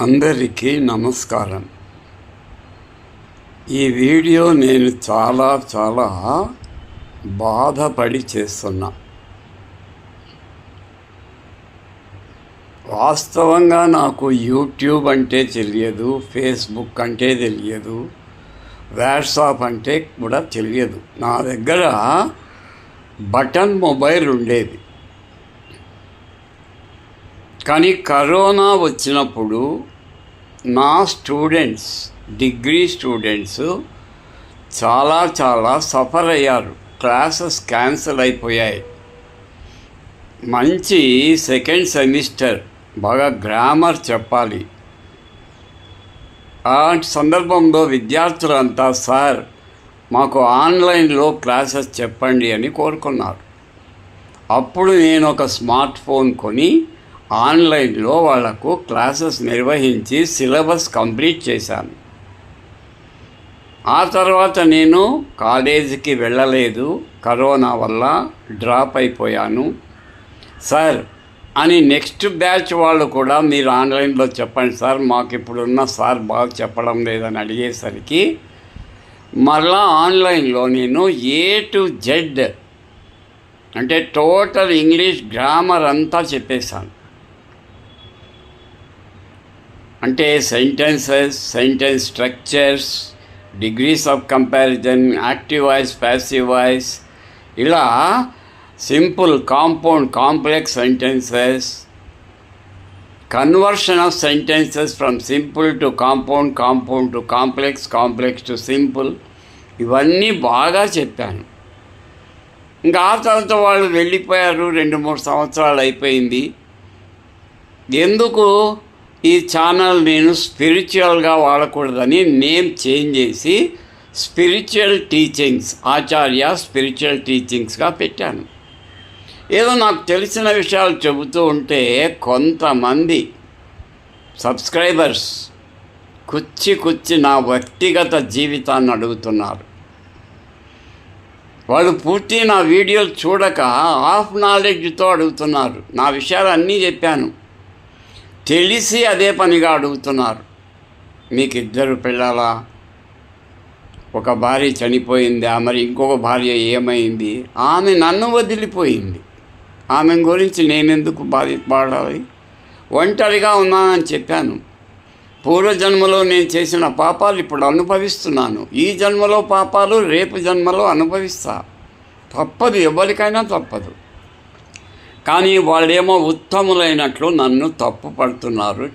అందరికీ నమస్కారం. ఈ వీడియో నేను చాలా చాలా బాధపడి చేస్తున్నా. వాస్తవంగా నాకు యూట్యూబ్ అంటే తెలియదు ఫేస్బుక్ అంటే తెలియదు వాట్సాప్ అంటే కూడా తెలియదు. నా దగ్గర బటన్ మొబైల్ ఉండేది. కానీ కరోనా వచ్చినప్పుడు నా స్టూడెంట్స్ డిగ్రీ స్టూడెంట్స్ చాలా చాలా సఫర్ అయ్యారు. క్లాసెస్ క్యాన్సిల్ అయిపోయాయి. మంచి సెకండ్ సెమిస్టర్ బాగా గ్రామర్ చెప్పాలి. ఆ సందర్భంలో విద్యార్థులంతా సార్ మాకు ఆన్లైన్లో క్లాసెస్ చెప్పండి అని కోరుకున్నారు. అప్పుడు నేను ఒక స్మార్ట్ ఫోన్ కొని ఆన్లైన్లో వాళ్ళకు క్లాసెస్ నిర్వహించి సిలబస్ కంప్లీట్ చేశాను. ఆ తర్వాత నేను కాలేజీకి వెళ్ళలేదు. కరోనా వల్ల డ్రాప్ అయిపోయాను. సార్ అని నెక్స్ట్ బ్యాచ్ వాళ్ళు కూడా మీరు ఆన్లైన్లో చెప్పండి సార్ మాకు ఇప్పుడున్న సార్ బాగా చెప్పడం లేదని అడిగేసరికి మరలా ఆన్లైన్లో నేను ఏ టు జెడ్ అంటే టోటల్ ఇంగ్లీష్ గ్రామర్ అంతా చెప్పేశాను. అంటే sentences sentence structures degrees of comparison active voice passive voice ఇలా simple compound complex sentences conversion of sentences from simple to compound compound to complex complex to simple ఇవన్నీ బాగా చెప్పాను. ఇంకా ఆ తర్వాత వాళ్ళు వెళ్ళిపోయారు. రెండు మూడు సంవత్సరాలు అయిపోయింది. ఎందుకు ఈ ఛానల్ నేను స్పిరిచువల్గా వాడకూడదని నేమ్ చేంజ్ చేసి స్పిరిచువల్ టీచింగ్స్ ఆచార్య స్పిరిచువల్ టీచింగ్స్గా పెట్టాను. ఏదో నాకు తెలిసిన విషయాలు చెబుతూ ఉంటే కొంతమంది సబ్స్క్రైబర్స్ కుచ్చి కుచ్చి నా వ్యక్తిగత జీవితాన్ని అడుగుతున్నారు. వాళ్ళు పూర్తి నా వీడియోలు చూడక హాఫ్ నాలెడ్జ్తో అడుగుతున్నారు. నా విషయాలు అన్నీ చెప్పాను. తెలిసి అదే పనిగా అడుగుతున్నారు. మీకు ఇద్దరు పిల్లలా? ఒక భార్య చనిపోయిందా? మరి ఇంకొక భార్య ఏమైంది? ఆమె నన్ను వదిలిపోయింది. ఆమె గురించి నేనెందుకు బాధపడాలి? ఒంటరిగా ఉన్నానని చెప్పాను. పూర్వజన్మలో నేను చేసిన పాపాలు ఇప్పుడు అనుభవిస్తున్నాను. ఈ జన్మలో పాపాలు రేపు జన్మలో అనుభవిస్తా. తప్పదు ఎవరికైనా తప్పదు. కానీ వాళ్ళేమో ఉత్తములైనట్లు నన్ను తప్పు పడుతున్నారు